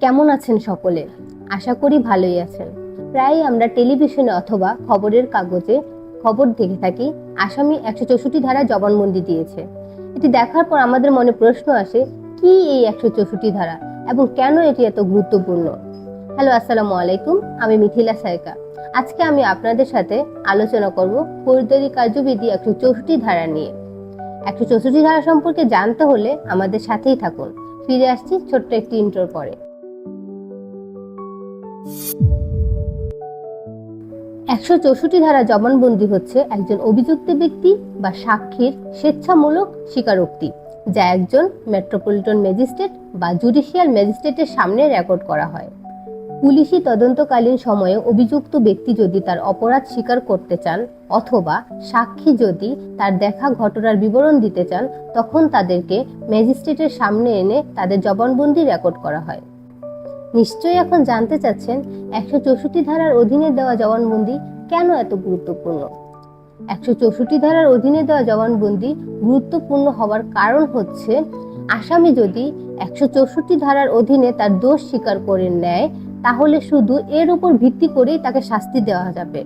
কেমন আছেন সকলে? আশা করি ভালোই আছেন। প্রায় আমরা টেলিভিশনে অথবা খবরের কাগজে খবর দেখে থাকি। আসামি একশো চৌষট্টি ধারা জবানবন্দি দিয়েছে। এটি দেখার পর আমাদের মনে প্রশ্ন আসে, কি এই একশো চৌষট্টি ধারা এবং কেন এটি এত গুরুত্বপূর্ণ? হ্যালো, আসসালামু আলাইকুম, আমি মিথিলা সাইকা আজকে আমি আপনাদের সাথে আলোচনা করব ফৌজদারি কার্যবিধি একশো চৌষট্টি ধারা নিয়ে। একশো চৌষট্টি ধারা সম্পর্কে জানতে হলে আমাদের সাথেই থাকুন। ফিরে আসছি ছোট্ট একটি ইন্টোর পরে। একশো চৌষট্টি ধারা জবানবন্দি হচ্ছে একজন অভিযুক্ত ব্যক্তি বা সাক্ষীর স্বেচ্ছামূলক স্বীকারোক্তি, যা একজন মেট্রোপলিটন ম্যাজিস্ট্রেট বা জুডিশিয়াল ম্যাজিস্ট্রেটের সামনে রেকর্ড করা হয়। পুলিশি তদন্তকালীন সময়ে অভিযুক্ত ব্যক্তি যদি তার অপরাধ স্বীকার করতে চান অথবা সাক্ষী যদি তার দেখা ঘটনার বিবরণ দিতে চান, তখন তাদেরকে ম্যাজিস্ট্রেটের সামনে এনে তাদের জবানবন্দি রেকর্ড করা হয়। নিশ্চয়ই এখন জানতে চাচ্ছেন একশো চৌষট্টি ধারার অধীনে দেওয়া জবানবন্দি কেন এত গুরুত্বপূর্ণ? একশো চৌষট্টি ধারার অধীনে দেওয়া জবানবন্দি গুরুত্বপূর্ণ হওয়ার কারণ হচ্ছে, আসামি যদি একশো চৌষট্টি ধারার অধীনে তার দোষ স্বীকার করে নেয়, তাহলে শুধু এর উপর ভিত্তি করেই তাকে শাস্তি দেওয়া যাবে।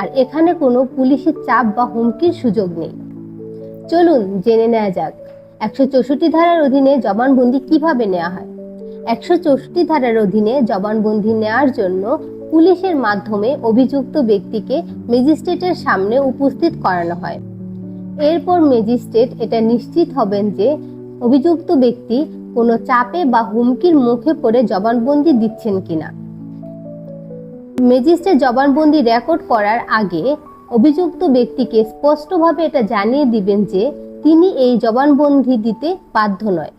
আর এখানে কোনো পুলিশের চাপ বা হুমকির সুযোগ নেই। চলুন জেনে নেওয়া যাক, একশো চৌষট্টি ধারার অধীনে জবানবন্দি কীভাবে নেওয়া হয়। একশো চৌষট্টি ধারার অধীনে জবানবন্দি নেওয়ার জন্য পুলিশের মাধ্যমে অভিযুক্ত ব্যক্তিকে ম্যাজিস্ট্রেটের সামনে উপস্থিত করানো হয়। এরপর ম্যাজিস্ট্রেট এটা নিশ্চিত হবেন যে অভিযুক্ত ব্যক্তি কোনো চাপে বা হুমকির মুখে পড়ে জবানবন্দি দিচ্ছেন কিনা। ম্যাজিস্ট্রেট জবানবন্দি রেকর্ড করার আগে অভিযুক্ত ব্যক্তিকে স্পষ্টভাবে এটা জানিয়ে দিবেন যে তিনি এই জবানবন্দি দিতে বাধ্য নয়।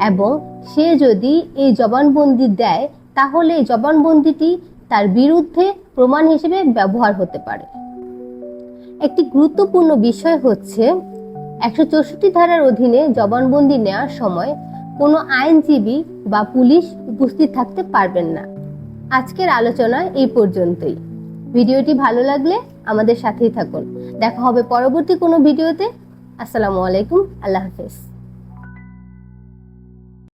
এবং সে যদি এই জবানবন্দি দেয়, তাহলে এই জবানবন্দিটি তার বিরুদ্ধে প্রমাণ হিসেবে ব্যবহার হতে পারে। একটি গুরুত্বপূর্ণ বিষয় হচ্ছে, একশো চৌষট্টি ধারার অধীনে জবানবন্দি নেওয়ার সময় কোনো আইনজীবী বা পুলিশ উপস্থিত থাকতে পারবেন না। আজকের আলোচনা এই পর্যন্তই। ভিডিওটি ভালো লাগলে আমাদের সাথেই থাকুন। দেখা হবে পরবর্তী কোনো ভিডিওতে। আসসালামু আলাইকুম। আল্লাহ হাফেজ।